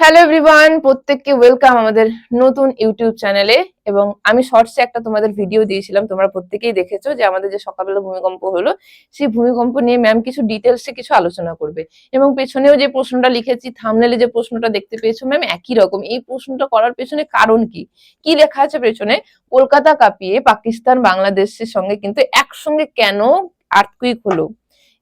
Hello everyone প্রত্যেককে welcome আমাদের নতুন ইউটিউব চ্যানেলে এবং আমি শর্টসে একটা তোমাদের ভিডিও দিয়েছিলাম, তোমরা প্রত্যেকেই দেখেছ যে আমাদের যে সকালবেলা ভূমিকম্প হলো, সেই ভূমিকম্প নিয়ে ম্যাম কিছু ডিটেলসে কিছু আলোচনা করবে এবং পেছনেও যে প্রশ্নটা লিখেছি থামনেলে যে প্রশ্নটা দেখতে পেয়েছ ম্যাম একই রকম। এই প্রশ্নটা করার পেছনে কারণ কি? কি লেখা আছে পেছনে? কলকাতা কাঁপিয়ে পাকিস্তান বাংলাদেশের সঙ্গে কিন্তু একসঙ্গে কেন আর্থকুইক হলো?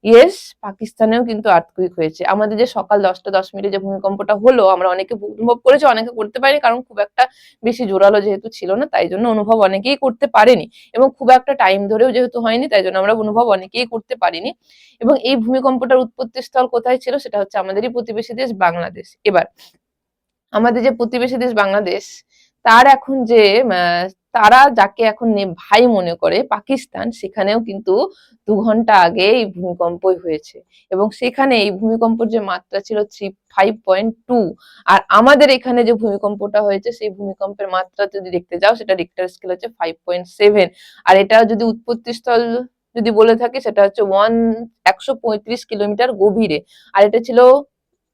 ইয়েস পাকিস্তানেও কিন্তু আর্থকুইক হয়েছে। আমাদের যে সকাল দশটা দশ মিনিটে যে ভূমিকম্পটা হলো, আমরা অনেকে অনুভব করেছি, অনেকে করতে পারিনি, কারণ খুব একটা বেশি জোরালো যেহেতু ছিল না, তাই জন্য অনুভব অনেকেই করতে পারেনি। এবং খুব একটা টাইম ধরেও যেহেতু হয়নি, তাই জন্য আমরা অনুভব অনেকেই করতে পারিনি। এবং এই ভূমিকম্পটার উৎপত্তি স্থল কোথায় ছিল, সেটা হচ্ছে আমাদেরই প্রতিবেশী দেশ বাংলাদেশ। এবার, আমাদের যে প্রতিবেশী দেশ বাংলাদেশ, তার এখন যে তারা যাকে এখন ভাই মনে করে পাকিস্তান, সেখানেও কিন্তু দু ঘণ্টা আগে এই ভূমিকম্পই হয়েছে। এবং সেখানে এই ভূমিকম্পের যে মাত্রা ছিল থ্রি ফাইভ পয়েন্ট টু, আর আমাদের এখানে যে ভূমিকম্পটা হয়েছে, সেই ভূমিকম্পের মাত্রা যদি দেখতে যাও, সেটা রিক্টার স্কেল হচ্ছে ফাইভ পয়েন্ট সেভেন। আর এটা যদি উৎপত্তি স্থল যদি বলে থাকি, সেটা হচ্ছে ওয়ান একশো পঁয়ত্রিশ কিলোমিটার গভীরে। আর এটা ছিল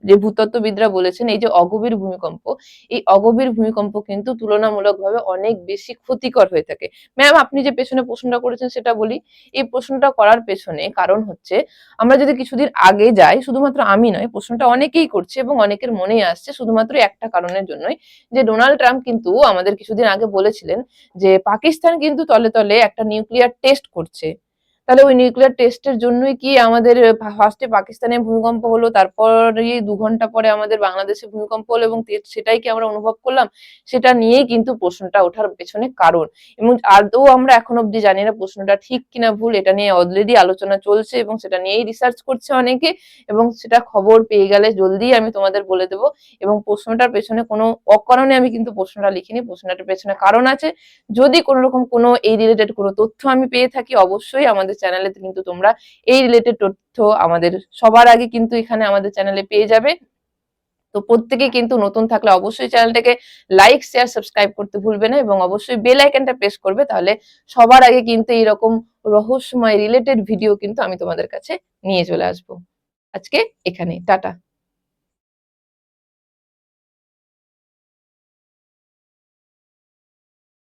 যে ভূতত্ত্ববিদরা বলেছেন, এই যে অগভীর ভূমিকম্প, এই অগভীর ভূমিকম্প কিন্তু তুলনামূলকভাবে অনেক বেশি ক্ষতিকর হয়ে থাকে। ম্যাম আপনি যে পেছনে প্রশ্নটা করেছেন সেটা বলি। এই প্রশ্নটা করার পেছনে কারণ হচ্ছে, আমরা যদি কিছুদিন আগে যাই, শুধুমাত্র আমি নয়, প্রশ্নটা অনেকেই করছে এবং অনেকের মনেই আসছে, শুধুমাত্র একটা কারণের জন্যই যে ডোনাল্ড ট্রাম্প কিন্তু আমাদের কিছুদিন আগে বলেছিলেন যে, পাকিস্তান কিন্তু তলে তলে একটা নিউক্লিয়ার টেস্ট করছে। তাহলে ওই নিউক্লিয়ার টেস্টের জন্যই কি আমাদের ফার্স্টে পাকিস্তানে ভূমিকম্প হলো, তারপরেই দু ঘণ্টা পরে আমাদের বাংলাদেশে ভূমিকম্প হলো এবং সেটাই কি আমরা অনুভব করলাম? সেটা নিয়েই কিন্তু প্রশ্নটা ওঠার পেছনে কারণ। এবং আদৌ আমরা এখন অব্দি জানি না প্রশ্নটা ঠিক কিনা ভুল, এটা নিয়ে অলরেডি আলোচনা চলছে এবং সেটা নিয়েই রিসার্চ করছে অনেকে এবং সেটা খবর পেয়ে গেলে জলদি আমি তোমাদের বলে দেবো। এবং প্রশ্নটার পেছনে কোনো অকারণে আমি কিন্তু প্রশ্নটা লিখিনি, প্রশ্নটার পেছনে কারণ আছে। যদি কোনো রকম কোনো এই রিলেটেড কোনো তথ্য আমি পেয়ে থাকি, অবশ্যই আমাদের চ্যানেলে কিন্তু তোমরা এই রিলেটেড তথ্য আমাদের সবার আগে কিন্তু এখানে আমাদের চ্যানেলে পেয়ে যাবে। তো প্রত্যেকে কিন্তু নতুন থাকলে অবশ্যই চ্যানেলটাকে লাইক শেয়ার সাবস্ক্রাইব করতে ভুলবে না এবং অবশ্যই বেল আইকনটা প্রেস করবে তাহলে সবার আগে কিন্তু এইরকম রহস্যময় রিলেটেড ভিডিও কিন্তু আমি তোমাদের কাছে নিয়ে চলে আসব। আজকে এখানে টাটা।